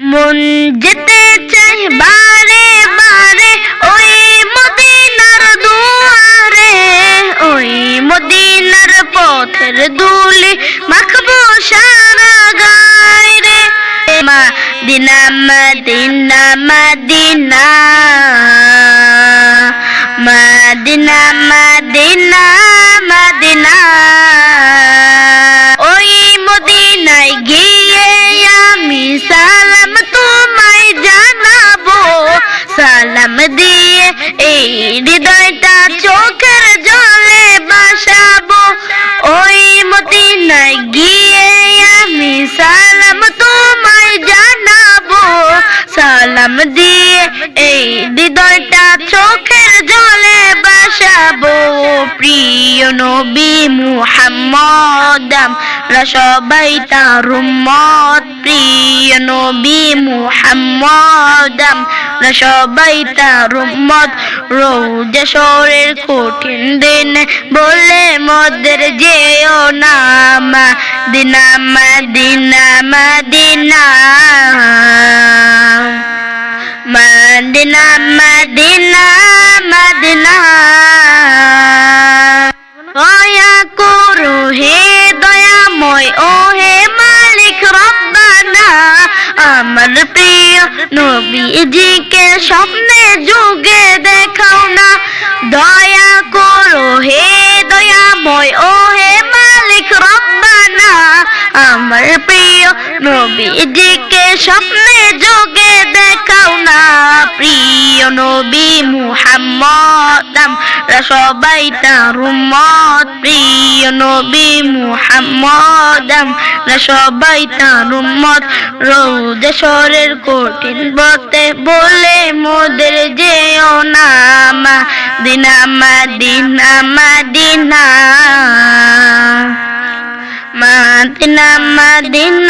মন যেতে চাই বারে বারে, ওই মদিনার দুয়ারে, ওই মদিনার পথের দুলি মাখবো সারা গায় রে Madina Medina Medina Medina Medina Medina. হৃদয়টা চোখের জলে বাসাবো। ওই মদিনায় গিয়ে আমি সালাম তোমায় জানাব। সালাম দিয়ে এই হৃদয়টা চোখের জলে বাসাবো। প্রিয় নবী মুহাম্মদ, আমরা সবাই তার প্রিয় নবী মুহাম্মদ আমরা সবাই তার উম্মত। রোজা শহরের কঠিন দিন, বলে মদের যেও না। দিনা Medina Medina. Medina Medina Madina. দয়া দয়াময় আমার প্রিয় নবীজিকে স্বপ্নে যুগে দেখাও না। দয়া করো হে দয়াময়, ও হে মালিক রব্বানা। আমার প্রিয় নবীজিকে স্বপ্নে যোগে দেখাও না। সবাই তার উম্মত, প্রিয় নবী মুহাম্মদ আমরা সবাই তার উম্মত, রোজা শহরের কঠিন বতে বলে মোদের যেও না দিনা মাদিনা মাদিনা মাদিনা। মাদিনা মাদিনা।